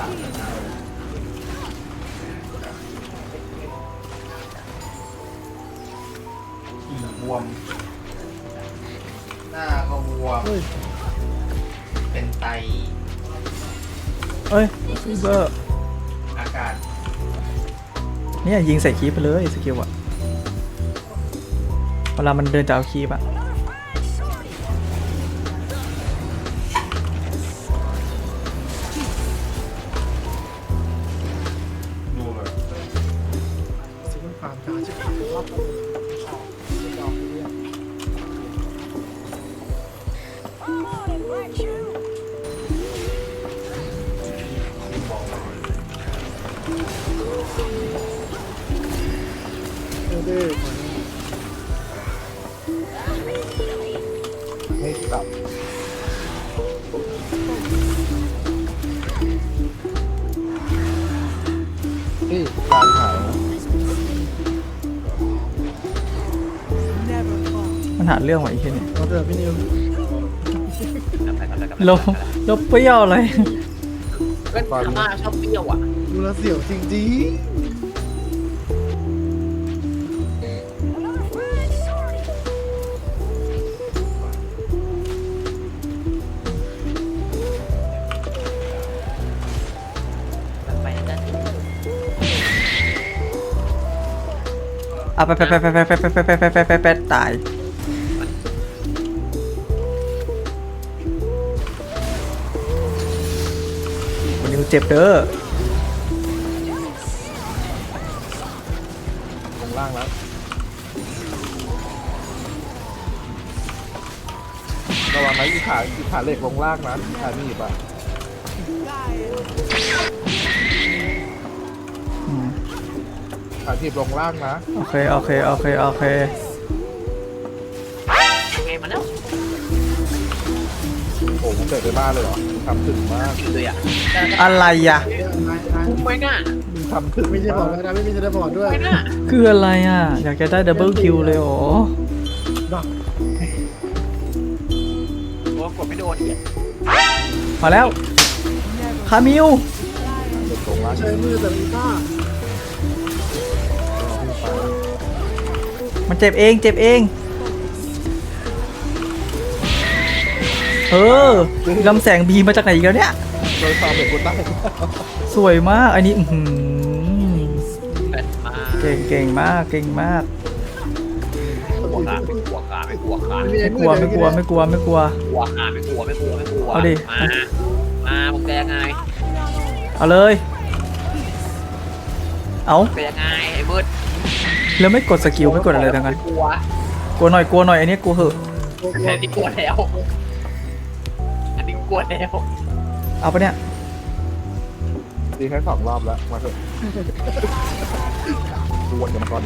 สามนะอีบวม หน้าก็บวม เฮ้ย เป็นไต เอ้ยฟีเบอร์ อาการเนี่ยยิงใส่คีบไปเลยสกิลอะเวลามันเดินจะเอาคีบอะ 아직 안 봤거든요. มันหาเรื่องว่ะไอ้เหี้ยเนี่ยเอาเถอะพี่นิวลบลบเปรี้ยวอะไรเพื่อนพม่าชอบเปรี้ยวอะดูแลวเสียวจริงไปนะจ๊ะอะไปไปไปไปไปไปไปไปไปไปไปไปตาย นนี้กูเจ็บเด้อลงล่างแล้วระวังนะอีขาอีขาเหล็กลงล่างนะอีขาหนีบอะอืมขาถีบลงล่างนะโอเค โอเค โอเค โอเคเกมมาแล้วโอ้โหมันเกิดในบ้านเลยเหรอ ทำถึงมากเลยอะอะไรอะๆเนี่ยนายนายคุ้มไหมน่ะมึงทำถึงไม่ใช่บอมากกนะไม่มีเทเลพอร์ตด้วยไหมน่ะคืออะไรอะ อยากจะได้ดับเบิลคิวเลยโอ้ดอกโอ้กดไม่โดนอีกมาแล้วคามิวเหล็กลงล่างใช้มือแต่มีต้ามันเจ็บเองเจ็บเอง เออลำแสงบีมาจากไหนอีกแล้วเนี่ย โดยความเหล็กกูตั้งสวยมาก อันนี้อื้อหือแบตมาเก่งเก่งมากเก่งมากกลัวขาไม่กลัวขาไม่กลัวขาไม่มีไม่กลัวไม่กลัวไม่กลัวไม่กลัว กลัวขาไม่กลัวไม่กลัวไม่กลัวเอาดิ มา มาผมจะยังไงเอาเลย เอาจะยังไงไอ้เบิร์ดแล้วไม่กดสกิลไม่กดอะไรทั้งนั้นกลัวกลัวหน่อยกลัวหน่อยอันนี้กลัวเหอะกลัวกลัวอันนี้กลัวแล้วอันนี้ กลัวแล้วเอาปะเนี่ยตีแค่สองรอบแล้ว มาเถอะดวลกันมาก่อน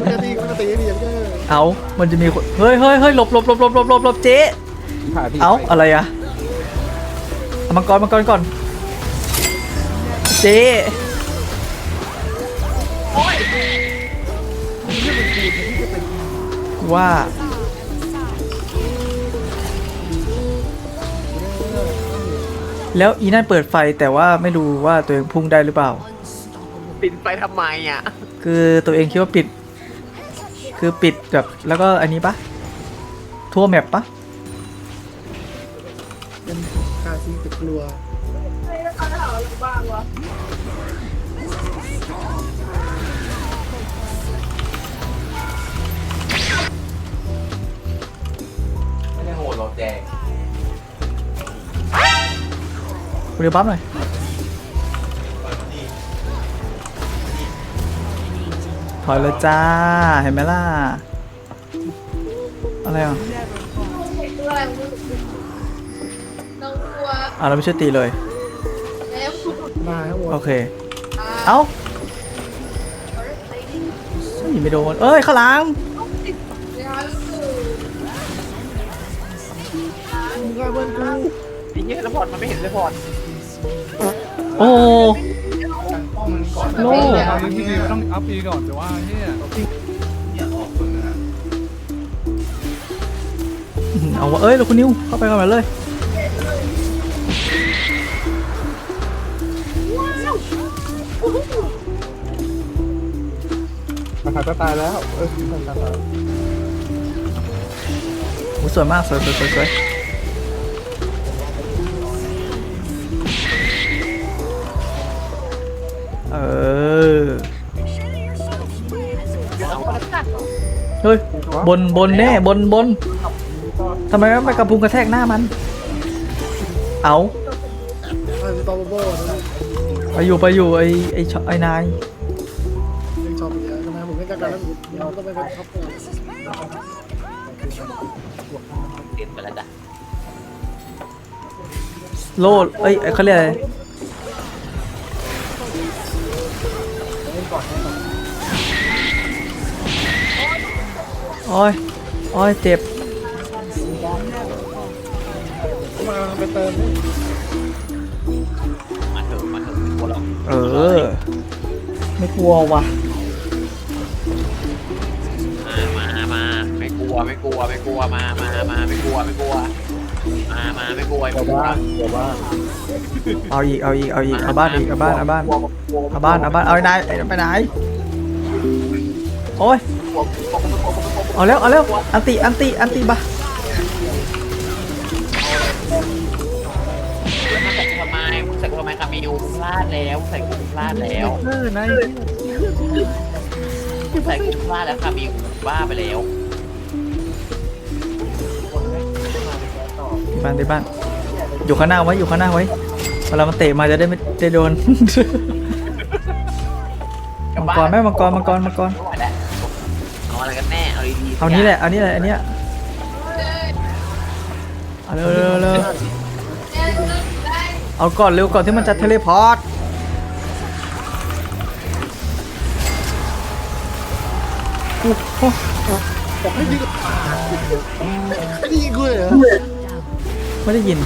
ปกติปกติไอ้นี่ยังก็เอามันจะมีคนเฮ้ยเฮ้ยเฮ้ยหลบหลบหลบหลบหลบหลบหลบเจ๊อีขาที่เอาอะไรอะเอามังกรมังกรก่อน เจ๊ว่า แล้วอีนั่นเปิดไฟแต่ว่าไม่รู้ว่าตัวเองพุ่งได้หรือเปล่า ปิดไปทำไมอะ คือตัวเองคิดว่าปิด คือปิดแบบแล้วก็อันนี้ปะทั่วแมปปะเป็นคาซีแต่กลัวไม่ได้โหดหรอกแดง คุณเดี๋ยวปั๊บหน่อยถอยเลยจ้า เห็นไหมล่ะ อะไรอะตัวอะไรมึงน้องตัวอะเราไม่ช่วยตีเลย แล้วคุณมาทั้งหมโอเค เอ้าเฮ้ยไม่โดน เอ้ยข้างหลังมึงก็เพื่อนกูไอ้เงี้ยแล้วพอร์ตมันไม่เห็นเลยพอร์ต โอ้ป้องมันก่อนโล่เอาพี่ดีมันต้องอัพอีก่อนแต่ว่าเฮียเนี่ยออกคนนะอื้อหือเอาวะเอ้ยเราคุณนิวเข้าไปกันมาเลยราคาก็ตายแล้วเออราคาตายโอ้สวยมากสวยสวยสวย เออ เฮ้ย บนบนแน่บนบนทำไมไม่กระพุ้งกระแทกหน้ามัน เอาไอ้ตอโบนะไปอยู่ไปอยู่ไอไอชไอนายยังชอบเยอะทำไมผมไม่กล้ากันแล้วเราต้องไปเป็นท็อปก่อนเปลี่ยนไปแล้วจ้ะโลดเอ้ยเขาเรียกอะไร โอ้ยโอ้ยเจ็บ มาไปเติมนี่มาเถอะมาเถอะไม่กลัวหรอกเออ ไม่กลัววะมามามาไม่กลัวไม่กลัวไม่กลัวมามามาไม่กลัวไม่กลัวมามาไม่กลัวไม่เดี๋ยวกลัวบ้านเดี๋ยวบ้านเอาอีก เอาอีก เอาอีก เอาบ้านอีก เอาบ้าน เอาบ้าน เอาบ้านเอาบ้านเอาไอ้นายไอ้ไปไหนโอ้ยเอาแล้วเอาแล้วอันติอันติอันติบะมาใส่กูทำไมมึงใส่กูทำไมคามิวมึงพลาดแล้วมึงใส่กูพลาดแล้วเออนายมึงใส่กูพลาดแล้วคามิวบ้าไปแล้วที่บ้านที่บ้านอยู่ข้างหน้าไว้อยู่ข้างหน้าไว้เวลามันเตะมาจะได้ไม่ได้โดนมั งกรไหมมังกรมังกรมังกรไม่ไหวแล้วเอาอะไรกันแน่เอาดีๆเอานี้แหละเอานี้แหละอันเนี้ยเอาเร็วเร็วเร็วเอาก่อนเร็วก่อนที่มันจะเทเลพอร์ตอู้หูบอกให้ยิงให้ยิงกูเลยเหรอไม่ได้ยิน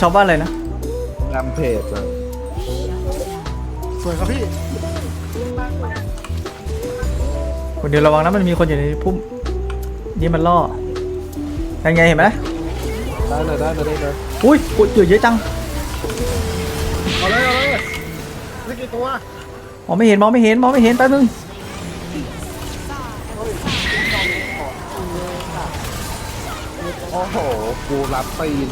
ชาวบ้านอะไรนะนำเพจเลย สวยครับพี่คนเดียวระวังนะมันมีคนอยู่ในพุ่มนี่มันล่อยังไงเห็นไหมได้เลยได้เลยได้เลยอุ้ยอุ้ยเยอะเยอะจังเอาเลยเอาเลยนี่กี่ตัวมองไม่เห็นมองไม่เห็นมองไม่เห็นแป๊บนึงโอ้โหกูรับตีน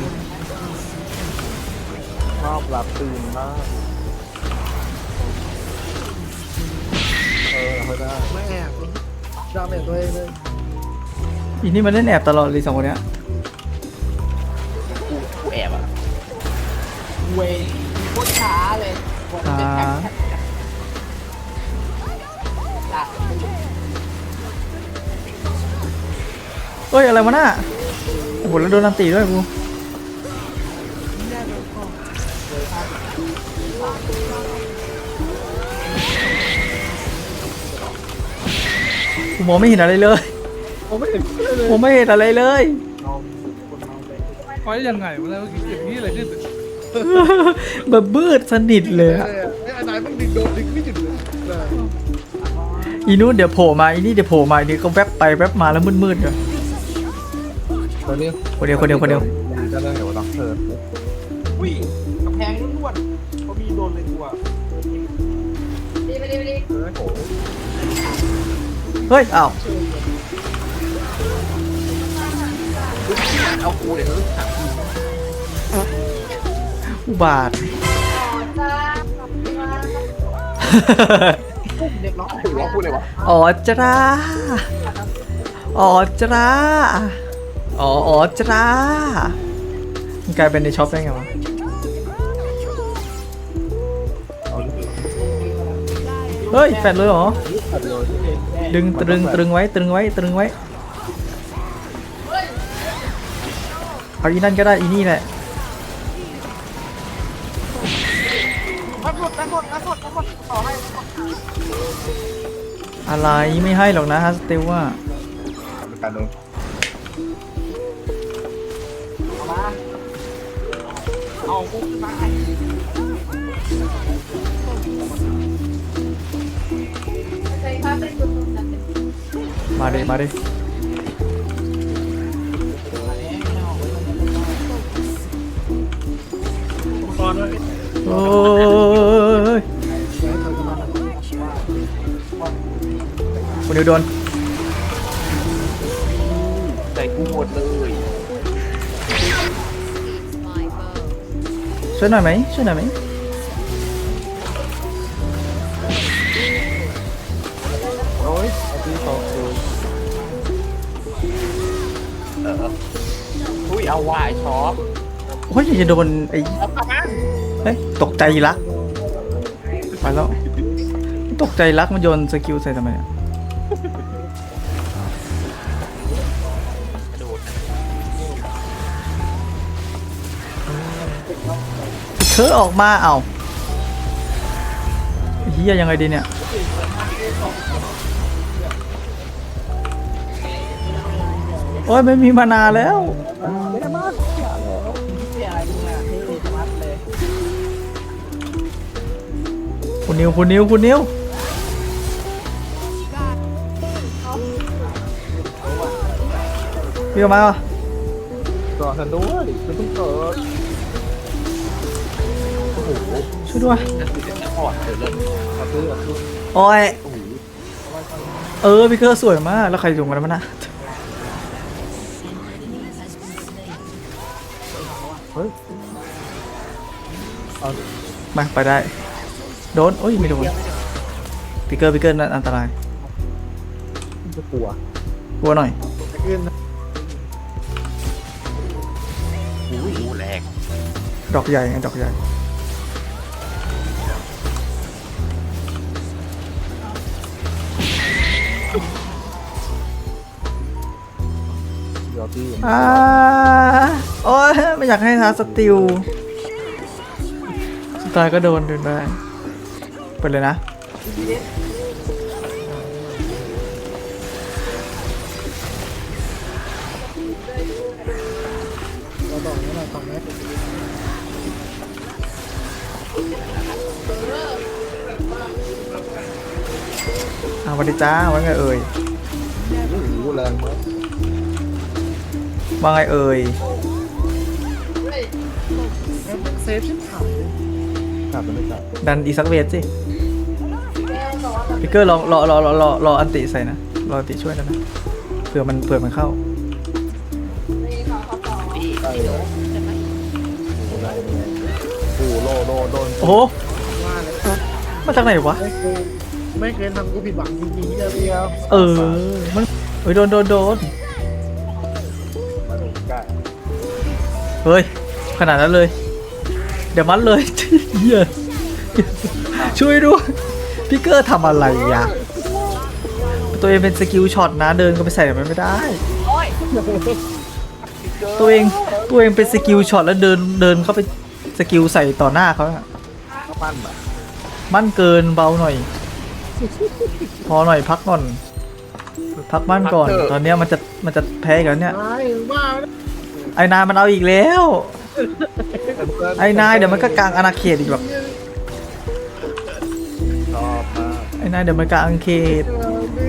ชอบรับตีนมาก เออเขาได้ไม่แอบดาเมจตัวเองเลยอีนี่มันเล่นแอบตลอดเลยสองคนเนี้ยกูกูแอบอะเวยโคตรช้าเลยอ่าอะเอ้ยอะไรวะน่ะโอ้โหแล้วโดนนันตีด้วยกู มองไม่เห็นอะไรเลย ผมไม่เห็นเลยเลยผมไม่เห็นอะไรเลย ไว้ยังไงวะเนี่ยเมื่อกี้อย่างนี้เลยขึ้นแบบมืดสนิทเลยอะไอ้นายมันดึงโดนดึงไม่หยุดเลยอีนู้นเดี๋ยวโผล่มาอีนี่เดี๋ยวโผล่มาอีนี่ก็แวบไปแวบมาแล้วมืดๆเลยตัวนี้คนเดียวคนเดียวคนเดียวมันจะได้เห็นว่าด็อกเตอร์วิ่งกำแพงล้วนๆเขามีโดนเลยกูอะดีไปดีไปดีโอ้โห เฮ้ยอ้าวเอากูเลยอุบาทอ๋อจ้าขอบคุณมากเรียบร้อยถือว่าพูดเลยวะอ๋อจราอ๋อจราอ๋ออ๋อจรามันกลายเป็นในช็อปได้ไงวะเฮ้ยแฟดเลยเหรอขั ดเลยดึงตรึงตรึงไว้ตรึงไว้ตรึงไว้เอาอีนั่นก็ได้อีนี่แหละทั้งหมดทั้งหมดทั้งหมดทั้งหมดขอให้อะไรไม่ให้หรอกนะฮัสเตลว่าเป็นการโดนเอากูขึ้นมา มาดิมาดิโอ้ยคุณนิวโดนใส่กูหมดเลยช่วยหน่อยไหมช่วยหน่อยไหม เอาวายช็อปโอ้ยอย่าโดนไอ้เฮ้ยตกใจรักไปแล้ว ตกใจรักมันโยนสกิลใส่ทำไมอะโดดเธอออกมาเอาเฮียยังไงดีเนี่ย โอ้ยไม่มีมานาแล้วคุณนิวคุณนิวคุณนิวพี่ออกมาเหรอรอฉันด้วยฉันเพิ่งเกิดช่วยด้วย นั่นคือจะพอดเธอเริ่มเอาซื้อเอาซื้อโอ้ยเออพี่เคอร์สวยมาก แล้วใครส่งมาแล้วมันนะ เฮ้ยมาไปได้ โดนโอ้ยไม่โดนพี่เกอร์พี่เกอร์นั่นอันตรายจะกลัวกลัวหน่อยขึ้นอุ้ยแรงดอกใหญ่ไงดอกใหญ่ อ่าโอ้ยไม่อยากให้ทาสติลสุดท้ายก็โดนเดินได้เปิดเลยนะเราบอกนี่เราฝั่งนี้อ่าวันดีจ้าว่าไงเอ่ย โอ้โหแรงมาก ว่าไงเอ่ยเซฟชิบหายขาดมันไม่ขาดดันอีซักเวทสิแม่บอกว่าแบบพี่เกอร์รอรอรอรอรอรออันติใส่นะ รออันติช่วยนะนะ เผื่อมันเผื่อมันเข้านี้เขาเขาต่อที่โอ้โหแรงเลยโอ้โหโลโลโดนโอ้โหว่าเลยมาจากไหนวะ ไม่เคยไม่เคยทำกูผิดหวังจริงๆเดียวเดียวเออ มันเฮ้ยโดนโดนโดน เฮ้ย ขนาดนั้นเลย เดี๋ยวมันเลยเหี้ยช่วยด้วยพี่เกอร์ทำอะไรอะตัวเองเป็นสกิลช็อตนะเดินก็ไปใส่มันไม่ได้ ตัวเองตัวเองเป็นสกิลช็อตแล้วเดินเดินเข้าไปสกิลใส่ต่อหน้าเขาอะข้าวปั้นแบบมั่นเกินเบาหน่อย พอหน่อยพักก่อน พักมั่นก่อน ตอนเนี้ยมันจะมันจะแพ้อีกันเนี่ย ไอ้ว่าไอ้นายมันเอาอีกแล้ว ไอ้นายเดี๋ยวมันก็กลางอาณาเขตอีกหรอกชอบมากไอ้นายเดี๋ยวมันกลางอาณาเขต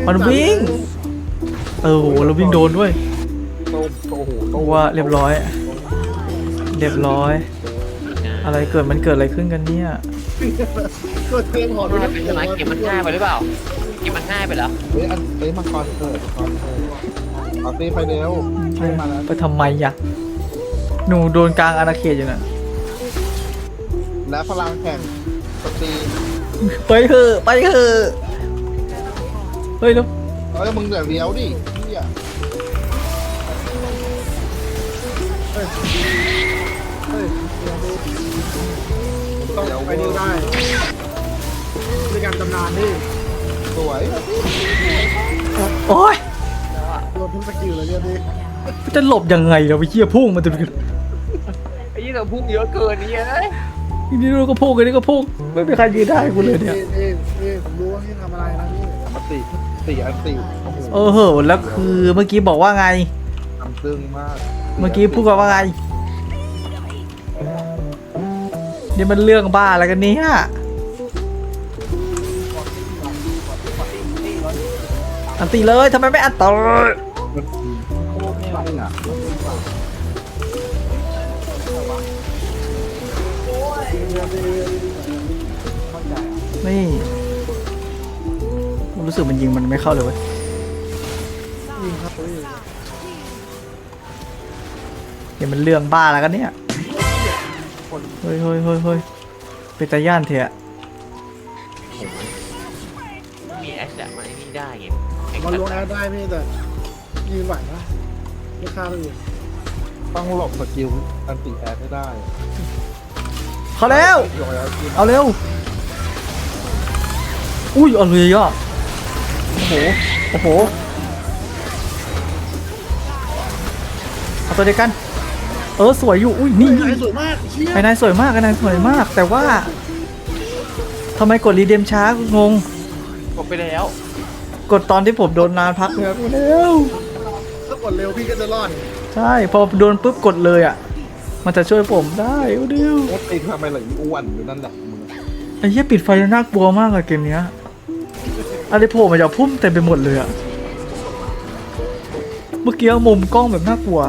มันวิ่ง เออโหเราวิ่งโดนด้วยโต้มโอ้โหโต้ตัมวเรียบร้อย เรียบร้อย อะไรเกิดมันเกิดอะไรขึ้นกันเนี่ย ก็เทมหอดมันเป็นไมเกมมันง่ายไปหรือเปล่า เกมมันง่ายไปแล้วเฮ้ยอันเฮ้ยมังกรเกิดมังกรเกิดเอาตีไปเร็วช่วยมาแล้วไปทำไมอะ หนูโดนกลางอาณาเขตอยู่น่ะและพลังแข่งสตรีไปเถอะไปเถอะเฮ้ยแล้วเอ้ยมึงเดี๋ยวเลี้ยวดิเฮียต้องไปนี่ได้ด้วยการตำนานนี่สวยโอ้ยโดนทุกสกิลเลยเรียบดีจะหลบยังไงเราไปเชี่ยพุ่งมันจะเป็ นี่เราพุ่งเยอะเกินนี่เอ้ยนี่เราก็พุ่งกันนี่ก็พุ่งไม่มีใครยืนได้กูเลยเนี่ยนี่นี่ผมรู้ว่าพี่ทำอะไรนะพี่อันติสี่อันติโอ้โหเออเหอะแล้วคือเมื่อกี้บอกว่าไง ทำซึ้งมากเมื่อกี้พูดกันว่าไงนี่มันเรื่องบ้าอะไรกันเนี่ยอันตีเลยทำไมไม่อันต่อตั้งอะนี่ รู้สึกมันยิงมันไม่เข้าเลยเว้ยยิงครับเฮ้ยเดี๋ยวมันเรื่องบ้าแล้วกันเนี่ยเฮ้ยเฮ้ยเฮ้ยเฮ้ยเป็นตาย่านเถอะมีแอคแต่มันไอ้นี่ได้ไงแข่งมันขันลงแอดได้พี่แต่ยืนไหวปะไม่ฆ่าเลยต้องหลบสกิลอันติแอดให้ได้ เข้าแล้วยกแล้วที่เอาเร็ว อุ้ยเอาเลยอะโอ้โห โอ้โห เอาตัวเดียวกัน เออสวยอยู่ อุ้ยนี่ไอ้นี่สวยมากเชี่ยไอ้นายสวยมากไอ้นายสวยมาก แต่ว่าทำไมกดรีเดมช้างง กดไปแล้ว กดตอนที่ผมโดนนานพักเลยครับเร็วถ้ากดเร็วพี่ก็จะรอด ใช่ พอโดนปุ๊บกดเลยอะ มันจะช่วยผมได้เอาเดียวโอ้ติดทำไมไหลอ้วนอยู่นั่นแหละมึงไอ้เหี้ยปิดไฟแล้วน่ากลัวมากอะเกมเนี้ยอะไรโผล่มาจากพุ่มเต็มไปหมดเลยอะเมื่อกี้มุมกล้องแบบน่ากลัว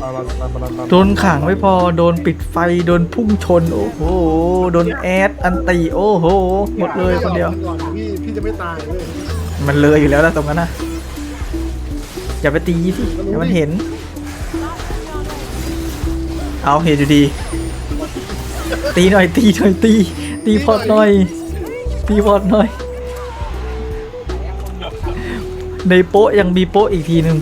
เอาละเอาละเอาละโดนขังไม่พอโดนปิดไฟโดนพุ่งชน โอ้โหโดนแอดอันตีโอ้โหหมดเลยคนเดียว ก่อนพี่พี่จะไม่ตายเลยมันเลยอยู่แล้วนะตรงนั้นนะอย่าไปตีสิอย่ามันเห็น เอาเห็นอยู่ดี ตีหน่อยตีหน่อยตี ตีพอดหน่อย ตีพอดหน่อย ในโป๊ะยังมีโป๊ะอีกทีหนึ่ง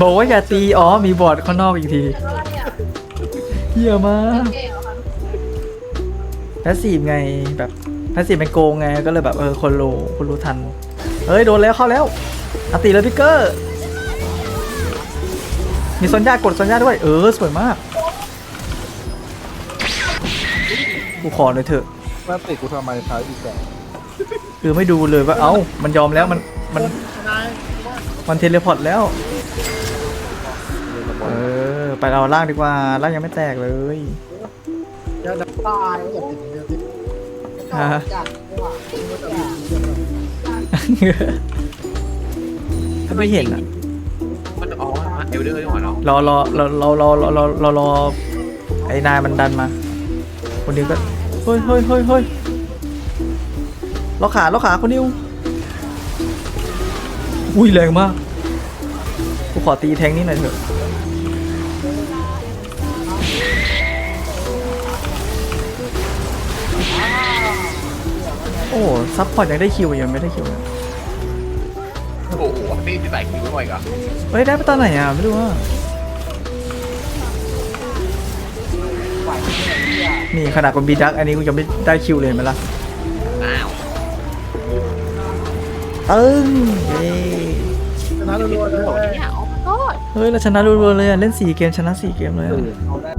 บอกว่าอย่าตีอ๋อมีบอร์ดข้างนอกอีกทีเนี่ยเหี้ยมากแพสซีฟไงแบบแพสซีฟเป็นโกงไงก็เลยแบบเออคนรู้คนรู้ทันเฮ้ยโดนแล้วเข้าแล้วอตีเลยพิกเกอร์ มีสัญญากดสัญญาด้วย เออ สวยมาก กูขอหน่อยเถอะน่าติดกูทำไมท้ายอีกแต่คือไม่ดูเลยว่า เอ้า มันยอมแล้ว มัน มันนายมันเทเลพอร์ตแล้ว เออ ไปเราล่างดีกว่า ล่างยังไม่แตกเลยอย่าดับตายแล้วแบบอย่างเดียวที่ฮะจัดดีกว่าถ้าไม่เห็นอะมันอ๋อมา เอลเดอร์ดีกว่าเนาะรอรอรอรอรอรอรอรอรอไอ้นายมันดันมา คนนี้ก็เฮ้ยเฮ้ยเฮ้ยเฮ้ยล็อกขาล็อกขาคนนิวอุ้ยแรงมากกูขอตีแทงนี่หน่อยเถอะโอ้ซัพพอร์ตยังได้คิวยังไม่ได้คิวโอ้โห นี่ที่ใส่คิวไม่ไหวก่อนเฮ้ยได้ไปตอนไหนอะไม่รู้ว่านี่ขนาดคนบีดักอันนี้กูยังไม่ได้คิวเลยเห็นไหมล่ะอ้าวเอิ้งเย้ชนะรัวๆเลยเนี่ยโอ้โหเฮ้ยเราชนะรัวๆเลยอะเล่นสี่เกมชนะสี่เกมเลยอะตื่นเอาได้